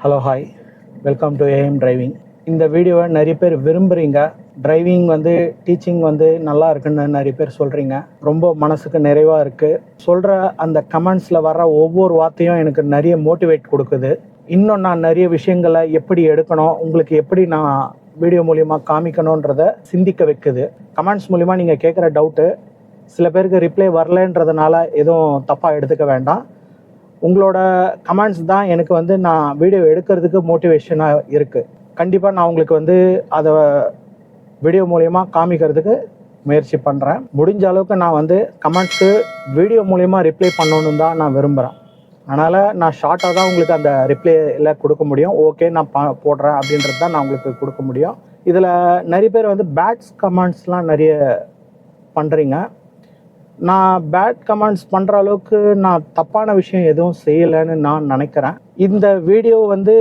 Hello hi welcome to AM driving இந்த வீடியோவை நிறைய பேர் விரும்புகிறீங்க டிரைவிங் வந்து டீச்சிங் வந்து நல்லா இருக்குன்னு நிறைய பேர் சொல்கிறீங்க ரொம்ப மனசுக்கு நிறைவாக இருக்குது சொல்கிற அந்த கமெண்ட்ஸில் வர ஒவ்வொரு வார்த்தையும் எனக்கு நிறைய மோட்டிவேட் கொடுக்குது. இன்னும் நான் நிறைய விஷயங்களை எப்படி எடுக்கணும் உங்களுக்கு எப்படி நான் வீடியோ மூலிமா காமிக்கணுன்றத சிந்திக்க வைக்குது. கமெண்ட்ஸ் மூலிமா நீங்கள் கேட்குற டவுட்டு சில பேருக்கு ரிப்ளை வரலன்றதுனால எதுவும் தப்பாக எடுத்துக்க வேண்டாம். உங்களோட கமெண்ட்ஸ் தான் எனக்கு வந்து நான் வீடியோ எடுக்கிறதுக்கு மோட்டிவேஷனாக இருக்குது கண்டிப்பாக நான் உங்களுக்கு வந்து அதை வீடியோ மூலயமா காமிக்கிறதுக்கு முயற்சி பண்ணுறேன் முடிஞ்ச அளவுக்கு நான் வந்து கமெண்ட்ஸு வீடியோ மூலயமா ரிப்ளை பண்ணணுன்னு தான் நான் விரும்புகிறேன் அதனால் நான் ஷார்ட்டாக தான் உங்களுக்கு அந்த ரிப்ளைல கொடுக்க முடியும். ஓகே நான் பா போடுறேன் அப்படின்றது தான் நான் உங்களுக்கு கொடுக்க முடியும். இதில் நிறைய பேர் வந்து பேட்ஸ் கமெண்ட்ஸ்லாம் நிறைய பண்ணுறீங்க நான் பேட் கமெண்ட்ஸ் பண்ணுற அளவுக்கு நான் தப்பான விஷயம் எதுவும் செய்யலைன்னு நான் நினைக்கிறேன். இந்த வீடியோ வந்து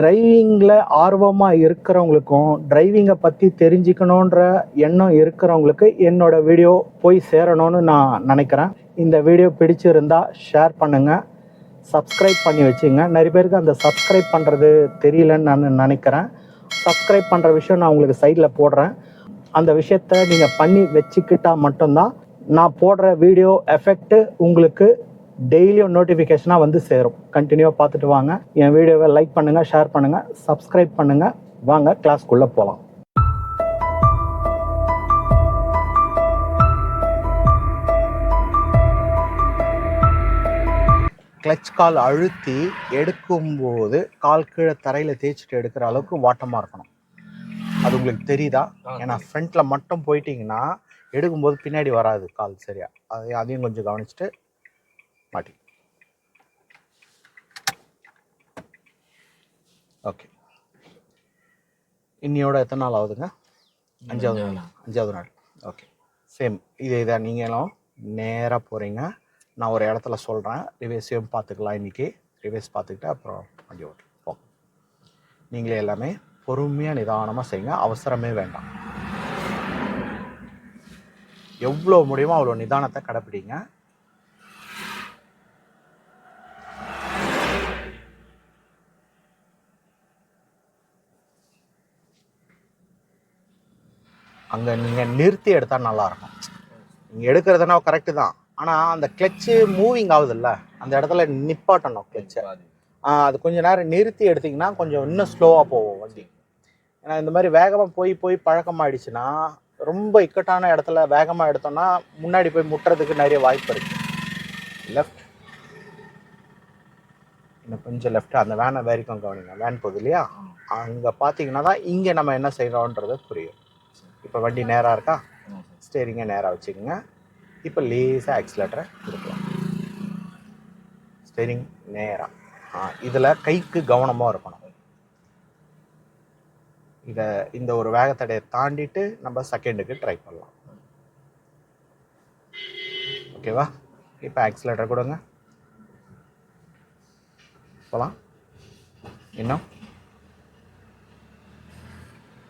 டிரைவிங்கில் ஆர்வமாக இருக்கிறவங்களுக்கும் டிரைவிங்கை பற்றி தெரிஞ்சுக்கணுன்ற எண்ணம் இருக்கிறவங்களுக்கு என்னோட வீடியோ போய் சேரணும்னு நான் நினைக்கிறேன். இந்த வீடியோ பிடிச்சிருந்தா ஷேர் பண்ணுங்கள் சப்ஸ்கிரைப் பண்ணி வச்சுங்க. நிறைய பேருக்கு அந்த சப்ஸ்கிரைப் பண்ணுறது தெரியலன்னு நான் நினைக்கிறேன். சப்ஸ்கிரைப் பண்ணுற விஷயம் நான் உங்களுக்கு சைடில் போடுறேன். அந்த விஷயத்த நீங்கள் பண்ணி வச்சுக்கிட்டால் மட்டும்தான் நான் போடுற வீடியோ எஃபெக்ட் உங்களுக்கு டெய்லியும் நோட்டிஃபிகேஷனாக வந்து சேரும். கண்டினியூவாக பார்த்துட்டு வாங்க. என் வீடியோவை லைக் பண்ணுங்கள் ஷேர் பண்ணுங்கள் சப்ஸ்கிரைப் பண்ணுங்கள் வாங்க கிளாஸ்க்குள்ளே போகலாம் கிளச் கால் அழுத்தி எடுக்கும்போது கால் கீழே தரையில் தேய்ச்சிட்டு எடுக்கிற அளவுக்கு வாட்டமாக இருக்கணும். அது உங்களுக்கு தெரியுதா? ஏன்னா ஃப்ரண்ட்டில் மட்டும் போயிட்டீங்கன்னா எடுக்கும்போது பின்னாடி வராது கால் சரியா. அது அதையும் கொஞ்சம் கவனிச்சுட்டு மாட்டி. ஓகே. இன்னியோட எத்தனை நாள் ஆகுதுங்க? அஞ்சாவது நாள். அஞ்சாவது நாள். ஓகே. சேம் இது இதை நீங்களும் நேராக போகிறீங்க நான் ஒரு இடத்துல சொல்கிறேன் ரிவேஸையும் பார்த்துக்கலாம் இன்றைக்கி ரிவேஸ் பார்த்துக்கிட்டு அப்புறம் வண்டி ஓட்டு போங்க நீங்களே எல்லாமே பொறுமையாக நிதானமாக செய்யுங்க. அவசரமே வேண்டாம். எவ்வளோ முடியுமோ அவ்வளோ நிதானத்தை கடைப்பிடிங்க. அங்கே நீங்கள் நிறுத்தி எடுத்தால் நல்லாயிருக்கும் நீங்கள் எடுக்கிறதுனா கரெக்டு தான். ஆனால் அந்த கிளச்சு மூவிங் ஆகுதுல்ல அந்த இடத்துல நிப்பாட்டணும் கிளச்சை அது கொஞ்சம் நேரம் நிறுத்தி எடுத்திங்கன்னா கொஞ்சம் இன்னும் ஸ்லோவாக போகும் வண்டி. ஏன்னா இந்த மாதிரி வேகமாக போய் போய் பழக்கமாயிடுச்சுன்னா ரொம்ப இக்கட்டான இடத்துல வேகமாக எடுத்தோம்னா முன்னாடி போய் முட்டுறதுக்கு நிறைய வாய்ப்பு இருக்குது லெஃப்ட் இன்னும் கொஞ்சம் லெஃப்ட் அந்த வேனை வரைக்கும் கவனிங்க. வேன் போகுது இல்லையா? அங்கே பார்த்தீங்கன்னா தான் இங்கே நம்ம என்ன செய்கிறோன்றது புரியும். இப்போ வண்டி நேராக இருக்கா? ஸ்டேரிங்கை நேராக வச்சுக்கோங்க. இப்போ லேசாக ஆக்சிலேட்டரை கொடுக்கலாம். ஸ்டேரிங் நேராக இதில் கைக்கு கவனமாக இருக்கணும். இதை இந்த ஒரு வேகத்தடையை தாண்டிட்டு நம்ம செகண்டுக்கு ட்ரை பண்ணலாம். ஓகேவா இப்போ ஆக்சிலேட்டர் கொடுங்க. போகலாம் இன்னும்.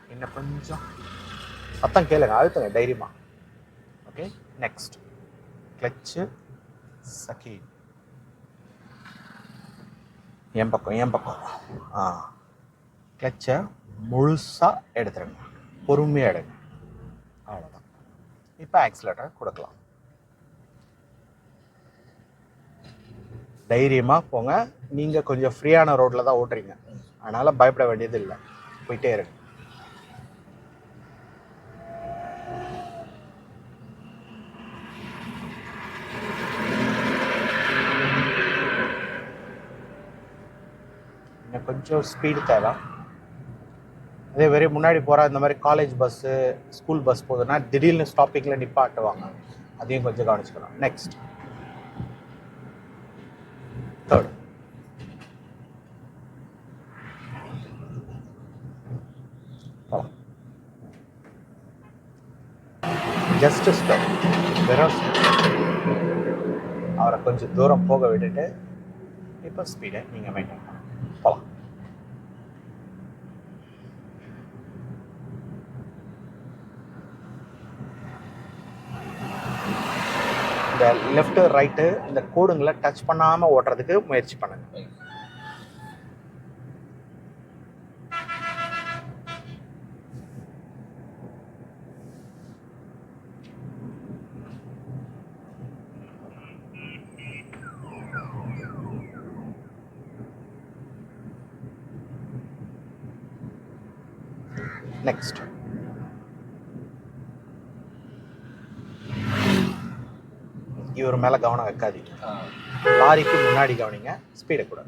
இன்னும் கொஞ்சம். சத்தம் கேளுங்க அழுத்துங்க தைரியமா. ஓகே நெக்ஸ்ட் கிளச்சு சகி என் பக்கம் என் பக்கம். ஆ. கிளச்சை முழுசாக எடுத்துருங்க. பொறுமையாக எடுங்க. அவ்வளோதான் இப்போ ஆக்சிலேட்டர் கொடுக்கலாம். தைரியமாக போங்க. நீங்கள் கொஞ்சம் ஃப்ரீயான ரோட்டில் தான் ஓட்டுறீங்க. அதனால் பயப்பட வேண்டியது இல்லை. போயிட்டே இருங்க. இன்னும் கொஞ்சம் ஸ்பீடு தேவை. அதே மாதிரி முன்னாடி போகிற இந்த மாதிரி காலேஜ் பஸ்ஸு ஸ்கூல் பஸ் போகுதுன்னா திடீர்னு ஸ்டாப்பிங்கில் நிப்பாட்டுவாங்க அதையும் கொஞ்சம் கவனிச்சுக்கணும். நெக்ஸ்ட் தேர்ட் ஜஸ்ட் ஸ்டெப் வெறும் அவரை கொஞ்சம் தூரம் போக விட்டுட்டு இப்போ ஸ்பீடை நீங்கள் மெயின்டைன் பண்ணலாம். போகலாம் லெஃப்ட் ரைட்டு இந்த கோடுங்களை டச் பண்ணாம ஓட்டுறதுக்கு முயற்சி பண்ணுங்க. Next. இவர் மேலே கவனம் வைக்காதீங்க. லாரிக்கு முன்னாடி கவனிங்க ஸ்பீடை கூட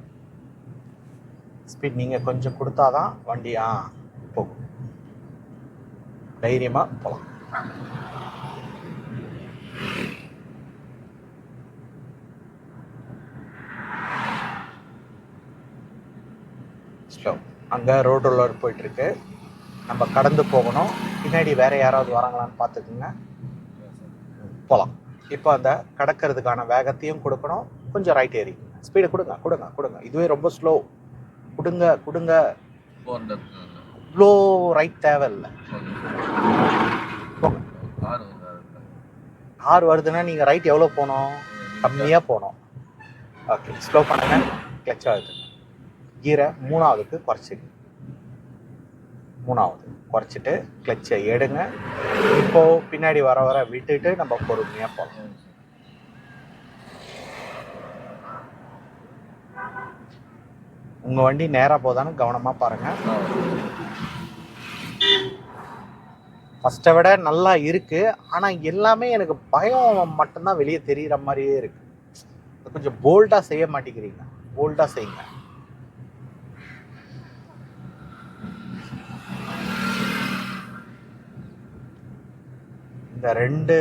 ஸ்பீட் நீங்கள் கொஞ்சம் கொடுத்தாதான் வண்டி ஆ போகும். தைரியமாக போகலாம் ஸ்லோ அங்கே ரோடு ரோலர் போயிட்டுருக்கு. நம்ம கடந்து போகணும். பின்னாடி வேற யாராவது வராங்களான்னு பார்த்துக்குங்க. போகலாம் இப்போ அந்த கடக்கிறதுக்கான வேகத்தையும் கொடுக்கணும். கொஞ்சம் ரைட் ஏறி. ஸ்பீடு கொடுங்க கொடுங்க கொடுங்க. இதுவே ரொம்ப ஸ்லோ கொடுங்க கொடுங்க. இவ்வளோ ரைட் தேவையில்லை ஆறு வருதுன்னா நீங்கள் ரைட் எவ்வளோ போகணும்? கம்மியாக போகணும். ஓகே ஸ்லோ பண்ணுங்க. கிளச்சாக ஆகுது. கீரை மூணாவதுக்கு குறைச்சிங்க மூணாவது. குறைச்சிட்டு கிளச்சை எடுங்க. இப்போ பின்னாடி வர வர விட்டுட்டு நம்ம பொறுமையாக போகலாம். உங்கள் வண்டி நேராக போதான்னு கவனமாக பாருங்கள் ஃபஸ்ட்டை விட நல்லா இருக்கு. ஆனால் எல்லாமே எனக்கு பயம் மட்டும்தான் வெளியே தெரிகிற மாதிரியே இருக்கு. கொஞ்சம் போல்டாக செய்ய மாட்டேங்கிறீங்க. போல்டாக செய்யுங்க. இந்த ரெண்டு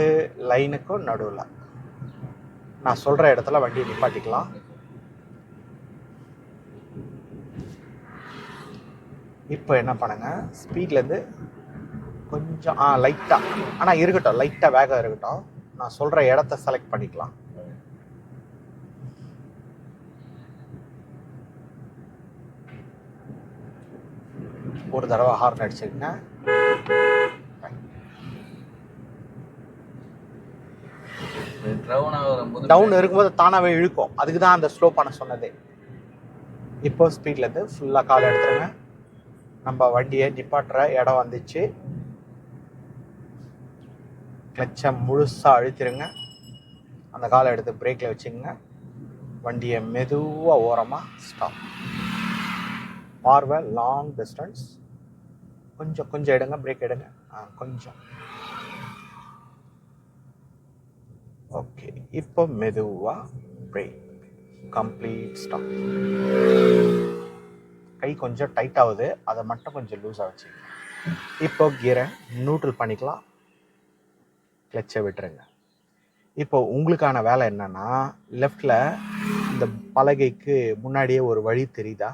லைனுக்கும் நடுவில். நான் சொல்கிற இடத்துல வண்டியை நிப்பாட்டிக்கலாம். இப்போ என்ன பண்ணுங்க? ஸ்பீட்லேருந்து கொஞ்சம் ஆ லைட்டாக ஆனால் இருக்கட்டும் லைட்டாக வேகம் இருக்கட்டும். நான் சொல்கிற இடத்த செலக்ட் பண்ணிக்கலாம். ஒரு தடவை ஹார்ன் அடிச்சுக்கிட்டேன் டவுன் இருக்கும்போது தானாகவே இழுக்கும். அதுக்கு தான் அந்த ஸ்லோ பண்ண சொன்னதே. இப்போ ஸ்பீட்லேருந்து ஃபுல்லாக கால் எடுத்துருங்க. நம்ம வண்டியை நிப்பாட்டுற இடம் வந்துச்சு. கிளச்சை முழுசாக அழுத்திருங்க. அந்த காலை எடுத்து பிரேக்கில் வச்சுங்க வண்டியை மெதுவாக ஓரமாக ஸ்டாப் பார்வை லாங் டிஸ்டன்ஸ் கொஞ்சம் கொஞ்சம் எடுங்க பிரேக் எடுங்க. ஆ கொஞ்சம். ஓகே இப்போ மெதுவாக பிரேக் கம்ப்ளீட் ஸ்டாப் கை கொஞ்சம் டைட் ஆகுது. அதை மட்டும் கொஞ்சம் லூஸாக வச்சுக்கோங்க. இப்போ கீரை நியூட்ரல் பண்ணிக்கலாம். கிளச்சை விட்டுருங்க. இப்போ உங்களுக்கான வேலை என்னன்னா லெஃப்டில் இந்த பலகைக்கு முன்னாடியே ஒரு வழி தெரியுதா?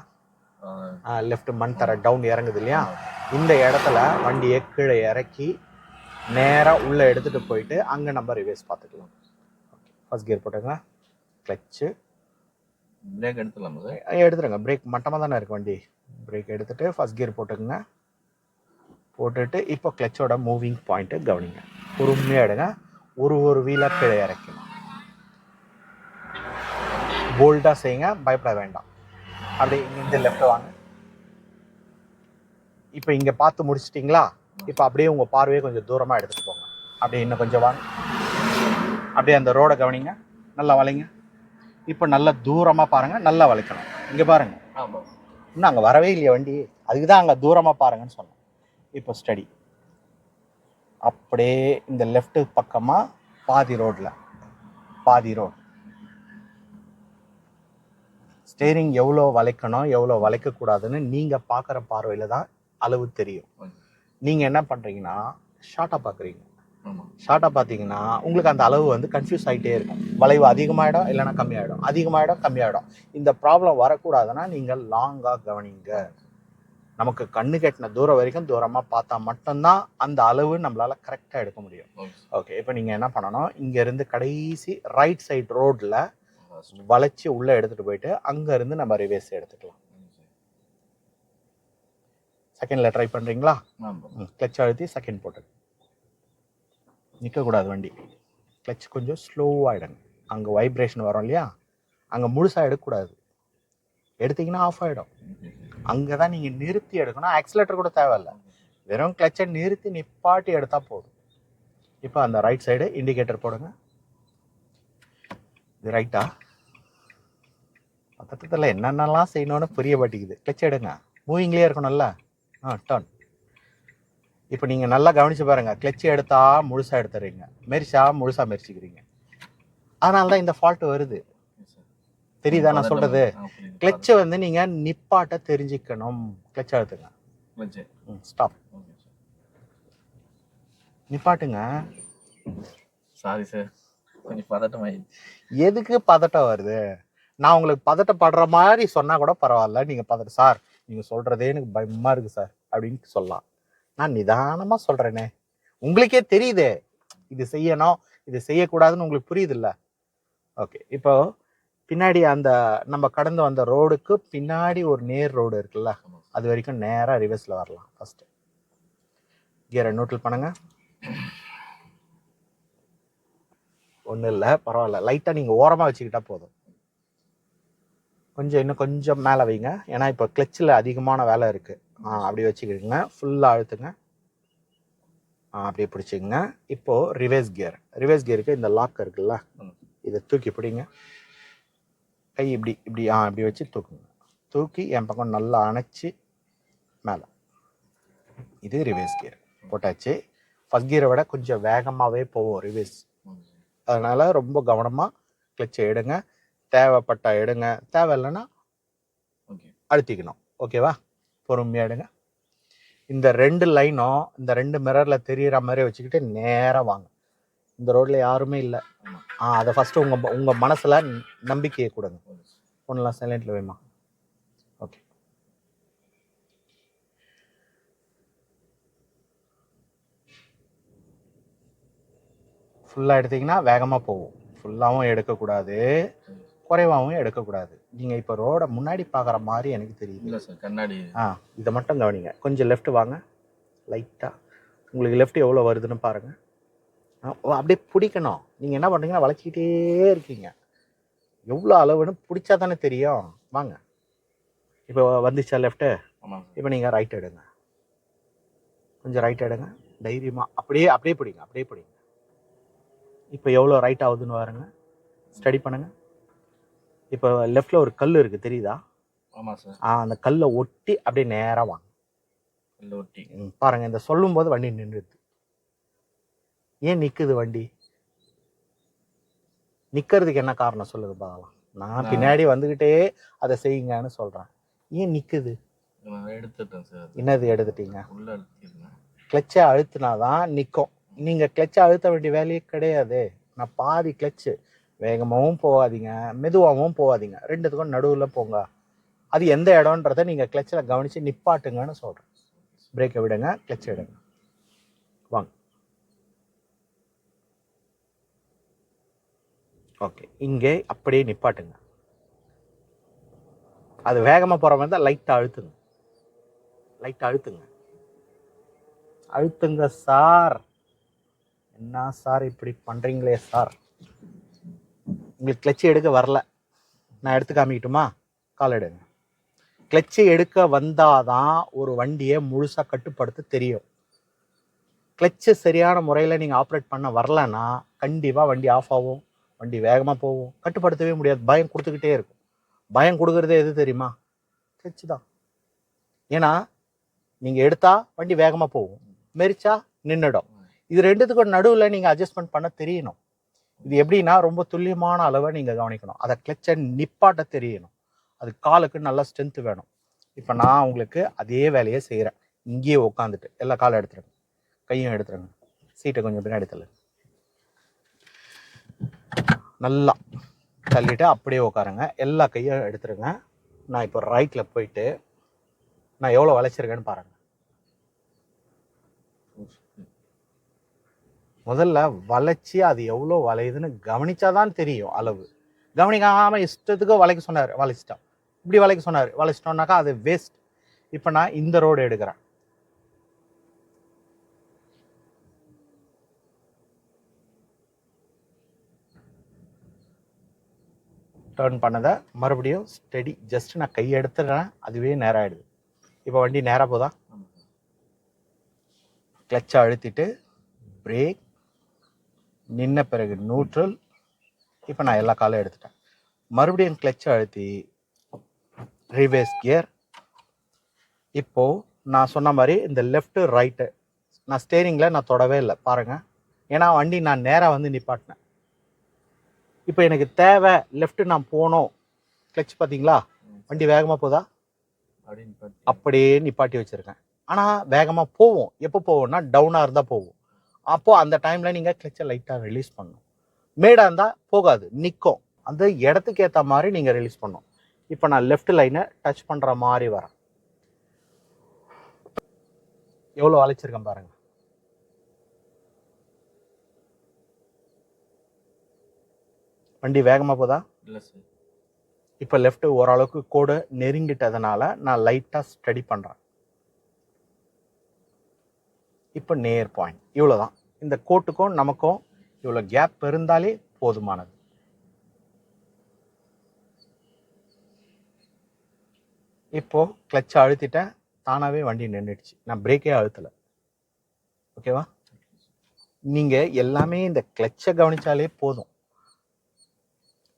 லெஃப்ட் மண் தர டவுன் இறங்குது இல்லையா? இந்த இடத்துல வண்டியை கீழே இறக்கி நேராக உள்ளே எடுத்துகிட்டு போயிட்டு அங்கே நம்ம ரிவேஸ் பார்த்துக்கலாம். ஃபர்ஸ்ட் கியர் போட்டுங்க கிளச்சு பிரேக் எடுத்துடலாமா சார் எடுத்துருங்க பிரேக் மட்டமாக தானே இருக்கு வண்டி. பிரேக் எடுத்துட்டு ஃபர்ஸ்ட் கியர் போட்டுக்குங்க. போட்டுட்டு இப்போ கிளச்சோட மூவிங் பாயிண்ட்டு கவனிங்க. பொறுமையாக எடுங்க. ஒரு ஒரு வீலாக கீழே இறக்கணும் போல்டாக செய்யுங்க. பயப்பட வேண்டாம். அப்படியே இங்கேருந்து லெஃப்ட் வாங்க. இப்போ இங்கே பார்த்து முடிச்சிட்டிங்களா? இப்போ அப்படியே உங்கள் பார்வையை கொஞ்சம் தூரமாக எடுத்துகிட்டு போங்க. அப்படியே இன்னும் கொஞ்சம் வாங்க. அப்படியே அந்த ரோடை கவனிங்க. நல்லா வளைங்க. இப்போ நல்லா தூரமாக பாருங்கள் நல்லா வளைக்கணும் இங்கே பாருங்க. ஆமாம் இன்னும் அங்கே வரவே இல்லையா வண்டி. அதுக்கு தான் அங்கே தூரமாக பாருங்கன்னு சொன்னேன். இப்போ ஸ்டடி அப்படியே இந்த லெஃப்ட் பக்கமாக பாதி ரோட்டில் பாதி ரோடு ஸ்டேரிங் எவ்வளோ வளைக்கணும் எவ்வளோ வளைக்கக்கூடாதுன்னு நீங்கள் பார்க்குற பார்வையில் தான் அளவு தெரியும். நீங்கள் என்ன பண்ணுறீங்கன்னா ஷார்ட்டாக பார்க்குறீங்க ஷார்ட்டாக பார்த்தீங்கன்னா உங்களுக்கு அந்த அளவு வந்து கன்ஃபியூஸ் ஆகிட்டே இருக்கும். வளைவு அதிகமாகிடும் இல்லைன்னா கம்மியாயிடும். அதிகமாகிடும் கம்மியாயிடும். இந்த ப்ராப்ளம் வரக்கூடாதுன்னா நீங்கள் லாங்காக கவனிங்க. நமக்கு கண்ணு கெட்டின தூரம் வரைக்கும் தூரமாக பார்த்தா மட்டும்தான் அந்த அளவு நம்மளால கரெக்டாக எடுக்க முடியும். ஓகே இப்போ நீங்கள் என்ன பண்ணணும்? இங்கேருந்து கடைசி ரைட் சைடு ரோட்டில் வளைச்சி உள்ளே எடுத்துகிட்டு போயிட்டு அங்கேருந்து நம்ம ரிவேஸ் எடுத்துக்கலாம். செகண்டில் ட்ரை பண்ணுறீங்களா கிளச் அழுத்தி செகண்ட் போட்டு நிற்கக்கூடாது வண்டி. கிளச் கொஞ்சம் ஸ்லோவாகிடுங்க அங்கே வைப்ரேஷன் வரும் இல்லையா? அங்கே முழுசாக எடுக்கக்கூடாது. எடுத்தீங்கன்னா ஆஃப் ஆகிடும் அங்கே தான் நீங்கள் நிறுத்தி எடுக்கணும். ஆக்சிலேட்டர் கூட தேவையில்ல. வெறும் கிளச்சை நிறுத்தி நிப்பாட்டி எடுத்தால் போதும். இப்போ அந்த ரைட் சைடு இண்டிகேட்டர் போடுங்க. இது ரைட்டா பக்கத்தில் என்னென்னலாம் செய்யணும்னு புரிய மாட்டேங்குது. கிளச் எடுங்க. மூவிங்லேயே இருக்கணும்ல? ஆ டர்ன் இப்போ நீங்கள் நல்லா கவனிச்சு பாருங்க. கிளச்சு எடுத்தா முழுசாக எடுத்துறீங்க. மெரிச்சா முழுசாக மெரிச்சிக்கிறீங்க. அதனால தான் இந்த ஃபால்ட் வருது. தெரியுதா நான் சொல்றது? கிளச்சை வந்து நீங்கள் நிப்பாட்ட தெரிஞ்சுக்கணும். கிளச்சு ஸ்டாப் ஓகே சார் நிப்பாட்டுங்க. சாரி சார் கொஞ்சம் பதட்டம் எதுக்கு பதட்டம் வருது? நான் உங்களுக்கு பதட்டப்படுற மாதிரி சொன்னா கூட பரவாயில்ல. நீங்க பதட்ட சார் நீங்க சொல்றதே எனக்கு பயமா இருக்கு சார் அப்படின்னு சொல்லலாம். நான் நிதானமா சொல்றேனே. உங்களுக்கே தெரியுதே. இது செய்யணும் இது செய்யக்கூடாதுன்னு உங்களுக்கு புரியுதுல்ல? ஓகே இப்போ பின்னாடி அந்த நம்ம கடந்து வந்த ரோடுக்கு பின்னாடி ஒரு நேர் ரோடு இருக்குல்ல? அது வரைக்கும் நேராக ரிவர்ஸில் வரலாம் ஃபஸ்ட்டு கியரை நோட்டில் பண்ணுங்க. ஒன்றும் இல்லை பரவாயில்ல. லைட்டாக நீங்கள் ஓரமாக வச்சுக்கிட்டா போதும். கொஞ்சம் இன்னும் கொஞ்சம் மேலே வைங்க. ஏன்னா இப்போ கிளச்சில் அதிகமான வேலை இருக்குது அப்படி வச்சுக்கிடுங்க. ஃபுல்லாக அழுத்துங்க. ஆ அப்படியே பிடிச்சிங்க இப்போது ரிவர்ஸ் கியர் ரிவர்ஸ் கியருக்கு இந்த லாக் இருக்குல்ல. இதை தூக்கி பிடிங்க. கை இப்படி இப்படி ஆ இப்படி வச்சு தூக்குங்க. தூக்கி என் பக்கம் நல்லா அணைச்சி மேலே. இது ரிவர்ஸ் கியர் போட்டாச்சு. ஃபஸ்ட் கியரை விட கொஞ்சம் வேகமாகவே போவோம் சார் அதனால ரொம்ப கவனமாக கிளச்சை எடுங்க. தேவைப்பட்டா எடுங்க. தேவையில்லைன்னா ஓகே அழுத்திக்கணும். ஓகேவா பொறுமையாக எடுங்க. இந்த ரெண்டு லைனும் இந்த ரெண்டு மிரரில் தெரியிற மாதிரி வச்சுக்கிட்டு நேராக வாங்க. இந்த ரோட்ல யாருமே இல்லை. ஆ அதை ஃபஸ்ட்டு உங்கள் உங்கள் மனசில் நம்பிக்கையை கொடுங்க. ஓகே சைலண்ட்டில் வைமா ஓகே ஃபுல்லாக எடுத்தீங்கன்னா வேகமாக போகும். ஃபுல்லாகவும் எடுக்கக்கூடாது. குறைவாகவும் எடுக்கக்கூடாது. நீங்கள் இப்போ ரோடை முன்னாடி பார்க்குற மாதிரி எனக்கு தெரியுது. இல்லை சார் கண்ணாடி. ஆ இதை மட்டும் கவனிங்க. கொஞ்சம் லெஃப்ட் வாங்க. லைட்டாக உங்களுக்கு லெஃப்ட் எவ்வளோ வருதுன்னு பாருங்கள் அப்படியே பிடிக்கணும். நீங்கள் என்ன பண்ணுறீங்கன்னா வளைச்சிக்கிட்டே இருக்கீங்க. எவ்வளோ அளவுன்னு பிடிச்சா தானே தெரியும். வாங்க. இப்போ வந்துச்சா லெஃப்ட்டு இப்போ நீங்கள் ரைட் எடுங்க. கொஞ்சம் ரைட் எடுங்க. தைரியமாக அப்படியே அப்படியே பிடிங்க அப்படியே பிடிங்க. இப்போ எவ்வளோ ரைட் ஆகுதுன்னு பாருங்க. ஸ்டடி பண்ணுங்க. இப்போ லெஃப்டில் ஒரு கல் இருக்குது தெரியுதா? ஆமாம் சார் ஆ அந்த கல்லை ஒட்டி அப்படியே நேராக வாங்க. ஒட்டி. ம், பாருங்க இந்த சொல்லும்போது வண்டி நின்றுது ஏன் நிக்குது வண்டி? நிக்கிறதுக்கு என்ன காரணம் சொல்லுங்க பார்க்கலாம். நான் பின்னாடி வந்துகிட்டே அதை செய்யுங்கன்னு சொல்றேன். ஏன் நிக்குது? நான் எடுத்துட்டேன் சார் என்னது எடுத்துட்டீங்க? உள்ள கிளச்சை அழுத்தினாதான் நிற்கும் நீங்க கிளச்சை அழுத்த வேண்டிய வேலையே கிடையாது. நான் பாதி கிளச்சு. வேகமாகவும் போகாதீங்க மெதுவாகவும் போகாதீங்க. ரெண்டுத்துக்கும் நடுவில் போங்க. அது எந்த இடம்ன்றதை நீங்கள் கிளச்சில் கவனித்து நிப்பாட்டுங்கன்னு சொல்கிறேன் பிரேக்கை விடுங்க கிளச் விடுங்க வாங்க. ஓகே இங்கே அப்படியே நிப்பாட்டுங்க. அது வேகமாக போகிற மாதிரி தான் லைட்டாக அழுத்துங்க. லைட்டாக அழுத்துங்க. அழுத்துங்க சார் என்ன சார் இப்படி பண்ணுறீங்களே சார் உங்களுக்கு கிளச்சு எடுக்க வரல. நான் எடுத்து காமிக்கட்டுமா? கால் எடுங்க. கிளச்சு எடுக்க வந்தாதான் ஒரு வண்டியை முழுசாக கட்டுப்படுத்த தெரியும். கிளச்சை சரியான முறையில் நீங்கள் ஆப்ரேட் பண்ண வரலன்னா கண்டிப்பாக வண்டி ஆஃப் ஆகும். வண்டி வேகமாக போகும். கட்டுப்படுத்தவே முடியாது. பயம் கொடுத்துக்கிட்டே இருக்கும். பயம் கொடுக்கறதே எது தெரியுமா? கிளச்சு தான். ஏன்னா நீங்கள் எடுத்தால் வண்டி வேகமாக போகும். மெரிச்சா நின்றுடும் இது ரெண்டுத்துக்கும் நடுவில் நீங்கள் அட்ஜஸ்ட்மெண்ட் பண்ண தெரியணும். இது எப்படின்னா ரொம்ப துல்லியமான அளவை நீங்கள் கவனிக்கணும். அதை கிளச்சை நிப்பாட்ட தெரியணும். அது காலுக்கு நல்ல ஸ்ட்ரென்த்து வேணும். இப்போ நான் உங்களுக்கு அதே வேலையை செய்கிறேன் இங்கேயே உட்காந்துட்டு எல்லா காலும் எடுத்துருங்க. கையும் எடுத்துருங்க. சீட்டை கொஞ்சம் பின்னாடி தள்ளு. நல்லா தள்ளிட்டு அப்படியே உட்காருங்க எல்லா கையும் எடுத்துருங்க. நான் இப்போ ரைட்டில் போயிட்டு நான் எவ்வளோ வளைச்சிருக்கேன்னு பாருங்க. முதல்ல வளைச்சி அது எவ்வளோ வளையுதுன்னு கவனிச்சாதான் தெரியும் அளவு. கவனிக்காம இஷ்டத்துக்கு வளைக்க சொன்னார் வளைச்சிட்டோம் இப்படி வளைக்க சொன்னார் வளைச்சிட்டோம்னாக்கா அது வேஸ்ட் இப்போ நான் இந்த ரோடு எடுக்கிறேன். டேர்ன் பண்ணதை மறுபடியும் ஸ்டெடி ஜஸ்ட் நான் கை எடுத்துடுறேன் அதுவே நேரம் ஆயிடுது. இப்போ வண்டி நேராக போதா? கிளச்சை அழுத்திட்டு பிரேக் நின்ன பிறகு நியூட்ரல் இப்போ நான் எல்லா காலும் எடுத்துட்டேன். மறுபடியும் கிளச்சை அழுத்தி ரிவேஸ் கியர் இப்போ நான் சொன்ன மாதிரி இந்த லெஃப்ட் ரைட்டு நான் ஸ்டேரிங்கில் நான் தொடவே இல்லை. பாருங்கள் ஏன்னா வண்டி நான் நேராக வந்து நிப்பாட்டினேன். இப்போ எனக்கு தேவை லெஃப்ட் நான் போகணும். கிளச் பார்த்தீங்களா? வண்டி வேகமாக போதா? அப்படியே நிப்பாட்டி வச்சுருக்கேன். ஆனால் வேகமாக போவோம். எப்போ போவோம்னா டவுனாக இருந்தால் போவோம். அப்போது அந்த டைமில் நீங்கள் கிளச்சை லைட்டாக ரிலீஸ் பண்ணணும். மேடாக இருந்தால் போகாது நிற்கும் அந்த இடத்துக்கு ஏற்ற மாதிரி நீங்கள் ரிலீஸ் பண்ணணும். இப்போ நான் லெஃப்ட் லைனை டச் பண்ணுற மாதிரி வரேன். எவ்வளோ வளைச்சிருக்கேன் பாருங்க. வண்டி வேகமாக போதா? இல்லை சார் இப்போ லெஃப்ட் ஓரளவுக்கு கோடு நெருங்கிட்டதுனால நான் லைட்டாக ஸ்டடி பண்ணுறேன் இப்போ நேர் பாயிண்ட் இவ்வளோ தான் இந்த கோட்டுக்கும் நமக்கும் இவ்வளோ கேப் இருந்தாலே போதுமானது. இப்போ கிளச்சை அழுத்திட்டேன் தானாகவே வண்டி நின்றுடுச்சு நான் பிரேக்கே அழுத்தலை. ஓகேவா நீங்கள் எல்லாமே இந்த கிளச்சை கவனிச்சாலே போதும்.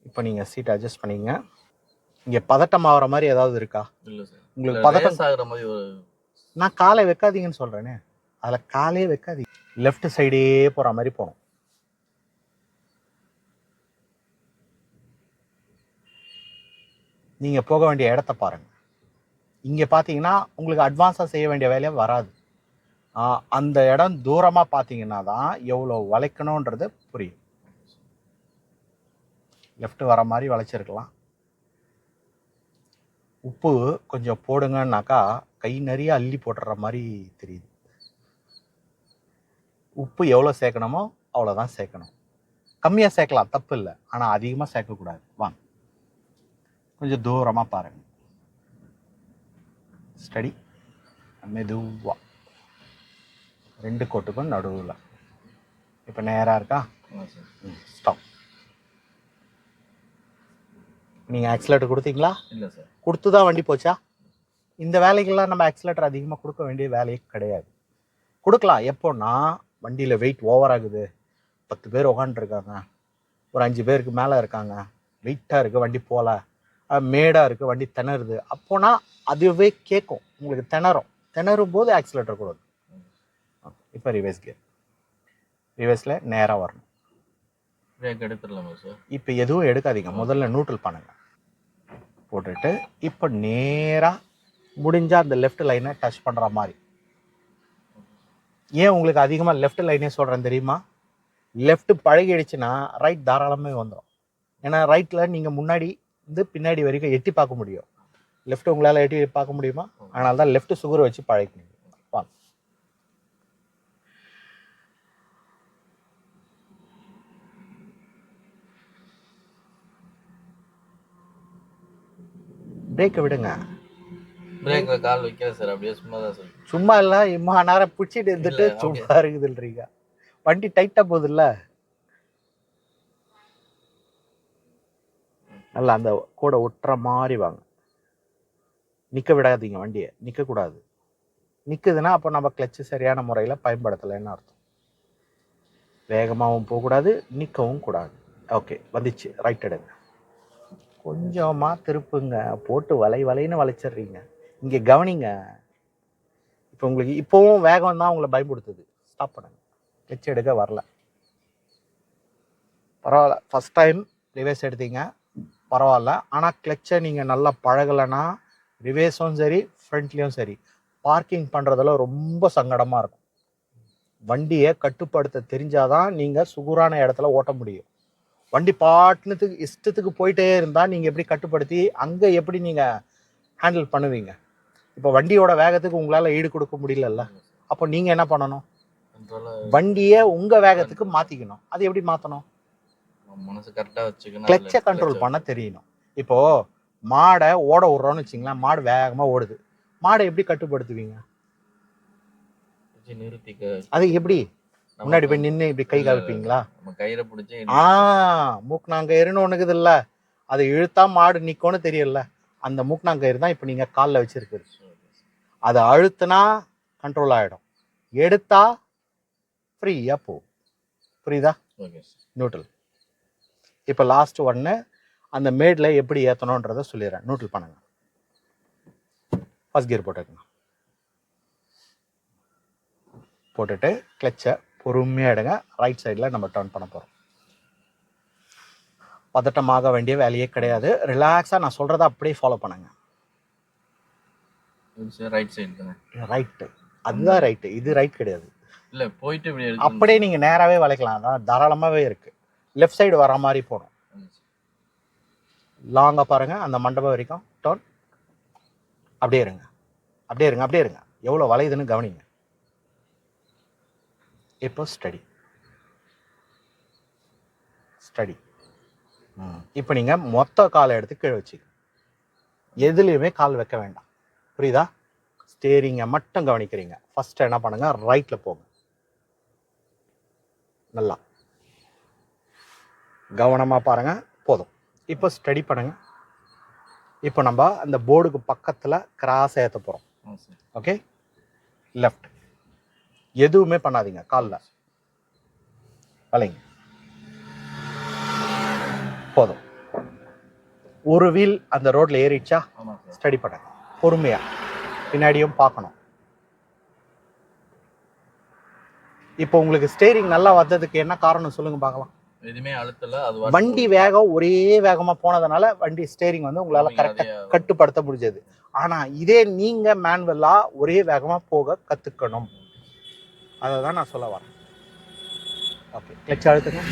இப்போ நீங்கள் சீட் அட்ஜஸ்ட் பண்ணிங்க இங்கே பதட்டம் ஆகிற மாதிரி ஏதாவது இருக்கா? இல்லை சார் உங்களுக்கு பதட்டம் ஆகுற மாதிரி நான் காலை வைக்காதீங்கன்னு சொல்கிறேனே அதில் காலே வைக்காது. லெஃப்ட் சைடே போகிற மாதிரி போகணும். நீங்கள் போக வேண்டிய இடத்த பாருங்கள் இங்கே பார்த்தீங்கன்னா உங்களுக்கு அட்வான்ஸாக செய்ய வேண்டிய வேலையே வராது. அந்த இடம் தூரமாக பார்த்தீங்கன்னா தான் எவ்வளோ வளைக்கணுன்றது புரியும். லெஃப்ட் வர மாதிரி வளைச்சிருக்கலாம். உப்பு கொஞ்சம் போடுங்கன்னாக்கா கை நிறைய அள்ளி போட்டுற மாதிரி தெரியுது. உப்பு எவ்வளோ சேர்க்கணுமோ அவ்வளோதான் சேர்க்கணும். கம்மியாக சேர்க்கலாம் தப்பு இல்லை ஆனால் அதிகமாக சேர்க்கக்கூடாது. வாங்க கொஞ்சம் தூரமாக பாருங்க. ஸ்டடி மெதுவாக ரெண்டு கோட்டுக்கும் நடுவில். இப்போ நேராக இருக்கா? ஸ்டாப் நீங்கள் ஆக்சிலேட்டர் கொடுத்தீங்களா? இல்லை சார். கொடுத்து தான் வண்டி போச்சா? இந்த வேலைக்கெல்லாம் நம்ம ஆக்சிலேட்டர் அதிகமாக கொடுக்க வேண்டிய வேலையே கிடையாது. கொடுக்கலாம். எப்போன்னா வண்டியில் வெயிட் ஓவர் ஆகுது. பத்து பேர் உக்காண்ட்ருக்காங்க ஒரு அஞ்சு பேருக்கு மேலே இருக்காங்க. வெயிட்டாக இருக்குது வண்டி போகல மேடாக இருக்குது வண்டி திணறுது. அப்போனா அதுவே கேட்கும் உங்களுக்கு திணறும். திணறும் போது ஆக்சிலேட்டர் கொடுக்கும் இப்போ ரிவர்ஸ் கியர் ரிவர்ஸில் நேராக வரணும். பிரேக் எடுத்துடலாமா சார் இப்போ எதுவும் எடுக்காதீங்க. முதல்ல நியூட்ரல் பண்ணுங்க. போட்டுட்டு இப்போ நேராக முடிஞ்சா அந்த லெஃப்ட் லைனை டச் பண்ணுற மாதிரி. ஏன் உங்களுக்கு அதிகமாக லெஃப்ட் லைனே சொல்கிறேன் தெரியுமா? லெஃப்ட் பழகிடுச்சுன்னா ரைட் தாராளமே வந்துடும் ஏன்னா ரைட்டில் நீங்கள் முன்னாடி இருந்து பின்னாடி வரைக்கும் எட்டி பார்க்க முடியும். லெஃப்ட் உங்களால் எட்டி பார்க்க முடியுமா? அதனால தான் லெஃப்ட் சுகர் வச்சு பழகிக்கணும். வாங்க. பிரேக்கை விடுங்க. பிரேக்ல கால் வைக்கிறேன் சார் அப்படியே சும்மா தான் சார். சும்மா இல்ல இம்மா நேரம் பிடிச்சிட்டு இருந்துட்டு சும்மா இருக்குதுன்றீங்க வண்டி டைட்டா போகுதுல்ல? நல்லா அந்த கூட ஒட்டுற மாதிரி வாங்க. நிக்க விடாதீங்க வண்டியை நிக்க கூடாது. நிக்குதுன்னா அப்போ நம்ம கிளச்சு சரியான முறையில் பயன்படுத்தலைன்னு அர்த்தம். வேகமாகவும் போகக்கூடாது நிற்கவும் கூடாது. ஓகே வந்துச்சு. ரைட் எடுங்க. கொஞ்சமா திருப்புங்க. போட்டு வலை வலைன்னு வளைச்சிடுறீங்க. இங்கே கவனிங்க. இப்போ உங்களுக்கு இப்போவும் வேகம் தான் உங்களை பயன்படுத்துது ஸ்டாப் பண்ணுங்க. கிளச் எடுக்க வரல. பரவாயில்ல. ஃபஸ்ட் டைம் ரிவேஸ் எடுத்தீங்க. பரவாயில்ல. ஆனால் கிளச்சை நீங்கள் நல்லா பழகலைன்னா ரிவேஸும் சரி ஃப்ரண்ட்லேயும் சரி. பார்க்கிங் பண்ணுறதுல ரொம்ப சங்கடமாக இருக்கும். வண்டியை கட்டுப்படுத்த தெரிஞ்சாதான் நீங்கள் சுகுரான இடத்துல ஓட்ட முடியும். வண்டி பாட்டுனத்துக்கு இஷ்டத்துக்கு போயிட்டே இருந்தால் நீங்கள் எப்படி கட்டுப்படுத்தி அங்கே எப்படி நீங்கள் ஹேண்டில் பண்ணுவீங்க? இப்போ வண்டியோட வேகத்துக்கு உங்களால் ஈடு கொடுக்க முடியலல்ல. அப்போ நீங்கள் என்ன பண்ணணும்? வண்டியை உங்கள் வேகத்துக்கு மாற்றிக்கணும் அது எப்படி மாற்றணும் மனசு கரெக்டாக வச்சுக்கணும். கிளச்சை கண்ட்ரோல் பண்ண தெரியணும். இப்போ மாடை ஓட விட்றோன்னு வச்சிங்களேன் மாடு வேகமாக ஓடுது. மாடை எப்படி கட்டுப்படுத்துவீங்க? அது எப்படி? முன்னாடி போய் நின்று இப்படி கை காமிப்பீங்களா? கயிறை பிடிச்சி ஆ மூக்குனாங்கயிறுன்னு ஒண்ணுக்குது இல்ல அதை இழுத்தா மாடு நிக்கும்னு தெரியல அந்த மூக்குனாங்கயிறு தான் இப்போ நீங்க காலில் வச்சிருக்குது அதை அழுத்துனா கண்ட்ரோல் ஆயிடும். எடுத்தா ஃப்ரீயா போகும் புரியுதா? நியூட்ரல் இப்போ லாஸ்ட் ஒன்று அந்த மேடில் எப்படி ஏற்றணுன்றதை சொல்லிடுறேன். நியூட்ரல் பண்ணுங்க. ஃபர்ஸ்ட் கியர் போட்டுக்கங்க. போட்டுட்டு கிளச்சை பொறுமையாக எடுங்க. ரைட் சைடில் நம்ம டர்ன் பண்ண போகிறோம் பதட்டமாக வேண்டிய வேலையே கிடையாது. ரிலாக்ஸாக நான் சொல்கிறத அப்படியே ஃபாலோ பண்ணுங்க. சார் ரைட் சைடு தானே? ரைட்டு அதுதான் ரைட்டு இது ரைட் கிடையாது. இல்ல போயிட்டு இப்படி எடுக்கணும் அப்படியே நீங்கள் நேராகவே வளைக்கலாம். அதான் தாராளமாகவே இருக்குது லெஃப்ட் சைடு வர மாதிரி போகணும் லாங்காக பாருங்கள் அந்த மண்டபம் வரைக்கும் டர்ன் அப்படியே இருங்க. அப்படியே இருங்க அப்படியே இருங்க. எவ்வளோ வளையுதுன்னு கவனிங்க. இப்போ ஸ்டடி ஸ்டடி இப்போ நீங்கள் மொத்த காலை எடுத்து கீழே வச்சு எதுலேயுமே கால் வைக்க வேண்டாம். புரியுதா? ஸ்டேரிங்கை மட்டும் கவனிக்கிறீங்க. ஃபர்ஸ்ட் என்ன பண்ணுங்க? ரைட்டில் போங்க. நல்லா. கவனமாக பாருங்க. போதும். இப்போ ஸ்டடி பண்ணுங்க. இப்போ நம்ம அந்த போர்டுக்கு பக்கத்தில் கிராஸ் ஏற்ற போகிறோம் ஓகே லெஃப்ட் எதுவுமே பண்ணாதீங்க. காலில். வளைங்க போதும். ஒரு வீல் அந்த ரோட்ல ஏறிடுச்சா? ஸ்டடி பண்ணுங்க. பொறுமையா. பின்னாடியும் பார்க்கணும். இப்போ உங்களுக்கு ஸ்டேரிங் நல்லா வந்ததுக்கு என்ன காரணம் சொல்லுங்க பார்க்கலாம். எதுவுமே அழுத்தல அது வண்டி வேகம் ஒரே வேகமா போனதுனால வண்டி ஸ்டேரிங் வந்து உங்களால கரெக்டா கட்டுப்படுத்த முடிஞ்சது. ஆனா இதே நீங்க மேனுவலா ஒரே வேகமா போக கத்துக்கணும். அதை தான் நான் சொல்ல வரேன். ஓகே கிளச் அழுத்துங்க.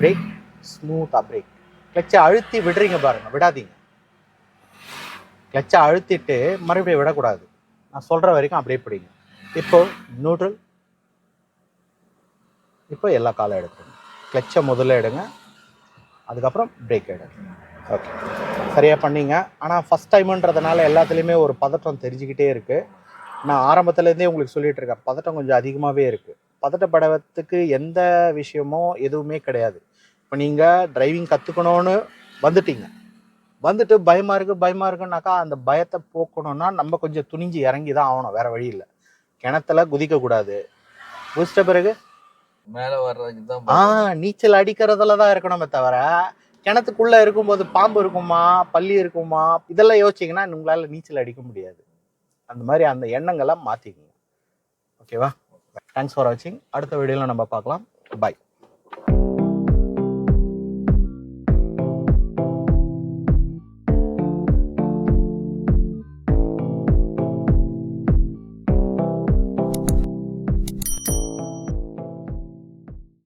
பிரேக் ஸ்மூத்தா பிரேக் கிளச்சை அழுத்தி விடுறீங்க பாருங்க விடாதீங்க. கிளச்சை அழுத்திட்டு மறுபடியும் விடக்கூடாது. நான் சொல்கிற வரைக்கும் அப்படியே பிடிங்க. இப்போ நியூட்ரல் இப்போ எல்லா காலம் எடுக்கணும் கிளச்சை முதல்ல எடுங்க. அதுக்கப்புறம் பிரேக் எடுங்க. ஓகே சரியாக பண்ணீங்க. ஆனால் ஃபஸ்ட் டைமுன்றதுனால எல்லாத்துலேயுமே ஒரு பதட்டம் தெரிஞ்சுக்கிட்டே இருக்குது நான் ஆரம்பத்துலேருந்தே உங்களுக்கு சொல்லிகிட்டு இருக்கேன். பதட்டம் கொஞ்சம் அதிகமாகவே இருக்குது பதட்டப்படத்துக்கு எந்த விஷயமோ எதுவுமே கிடையாது. இப்போ நீங்கள் டிரைவிங் கற்றுக்கணும்னு வந்துட்டீங்க. வந்துட்டு பயமாக இருக்குது பயமாக இருக்குன்னாக்கா அந்த பயத்தை போக்கணும்னா நம்ம கொஞ்சம் துணிஞ்சு இறங்கி தான் ஆகணும் வேறு வழி இல்லை. கிணத்துல குதிக்கக்கூடாது குதிச்சிட்ட பிறகு? மேல வர்றதுக்கு தான் ஆ நீச்சல் அடிக்கிறதுல தான் இருக்கணுமே தவிர கிணத்துக்குள்ள இருக்கும்போது பாம்பு இருக்குமா பள்ளி இருக்குமா இதெல்லாம் யோசிச்சீங்கன்னா உங்களால நீச்சல் அடிக்க முடியாது. அந்த மாதிரி அந்த எண்ணங்களை மாத்திக்கோங்க. ஓகேவா? தேங்க்ஸ் ஃபார் வாட்சிங் அடுத்த வீடியோல நம்ம பார்க்கலாம். பை